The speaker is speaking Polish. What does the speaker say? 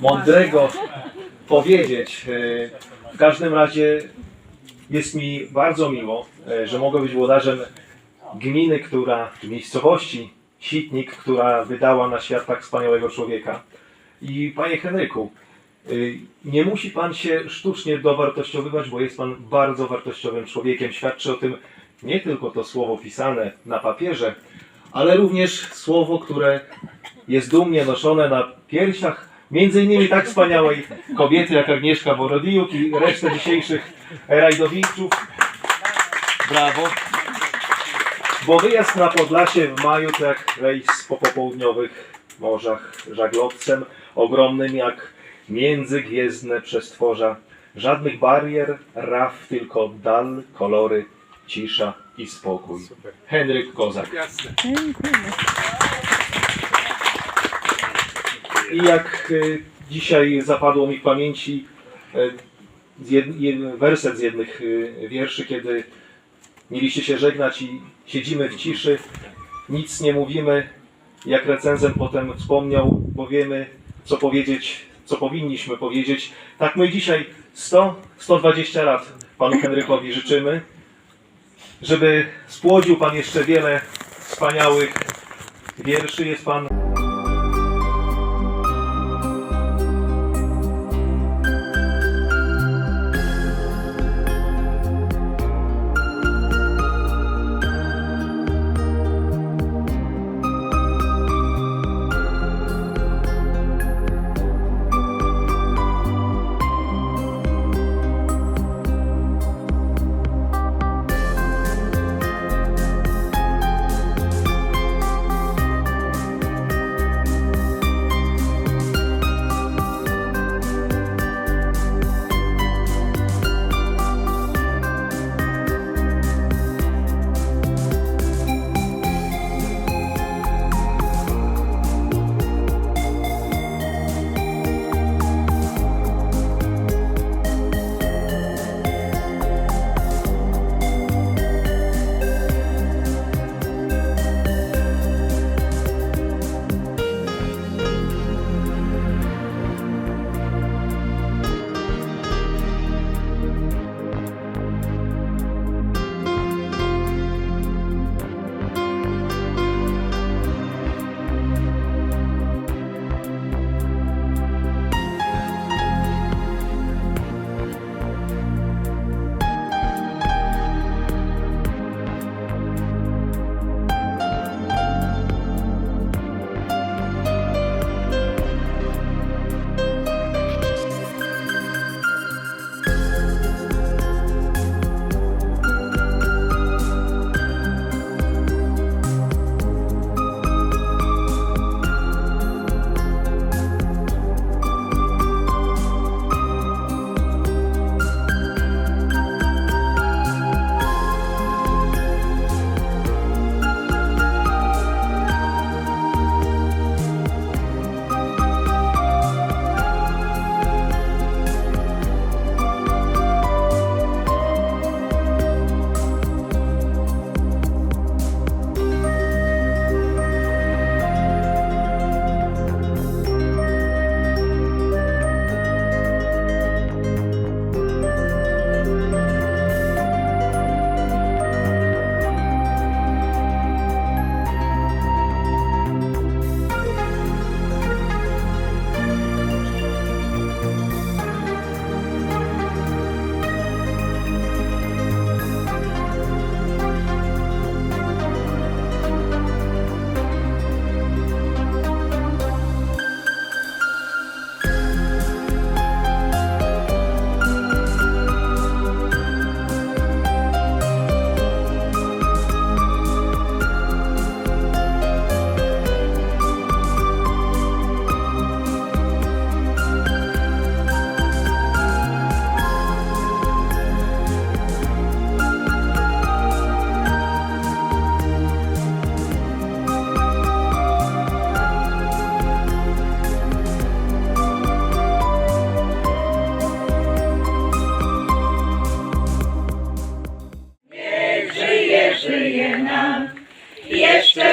mądrego powiedzieć. E, W każdym razie jest mi bardzo miło, e, że mogę być włodarzem gminy, która, miejscowości Sitnik, która wydała na świat tak wspaniałego człowieka. I panie Henryku, y, nie musi pan się sztucznie dowartościowywać, bo jest pan bardzo wartościowym człowiekiem. Świadczy o tym nie tylko to słowo pisane na papierze, ale również słowo, które jest dumnie noszone na piersiach między innymi tak wspaniałej kobiety jak Agnieszka Borodiuk i resztę dzisiejszych rajdowiczów. Brawo. Bo wyjazd na Podlasie w maju to jak rejs po popołudniowych morzach żaglowcem ogromnym jak międzygwiezdne przestworza. Żadnych barier, raf, tylko dal, kolory, cisza i spokój. Henryk Kozak. Jasne. I jak y, dzisiaj zapadło mi w pamięci jed, werset z jednych y, wierszy, kiedy mieliście się żegnać i siedzimy w ciszy, nic nie mówimy, jak recenzent potem wspomniał, powiemy, co powiedzieć, co powinniśmy powiedzieć. Tak my dzisiaj 100-120 lat Panu Henrykowi życzymy, żeby spłodził Pan jeszcze wiele wspaniałych wierszy. Jest Pan jeszcze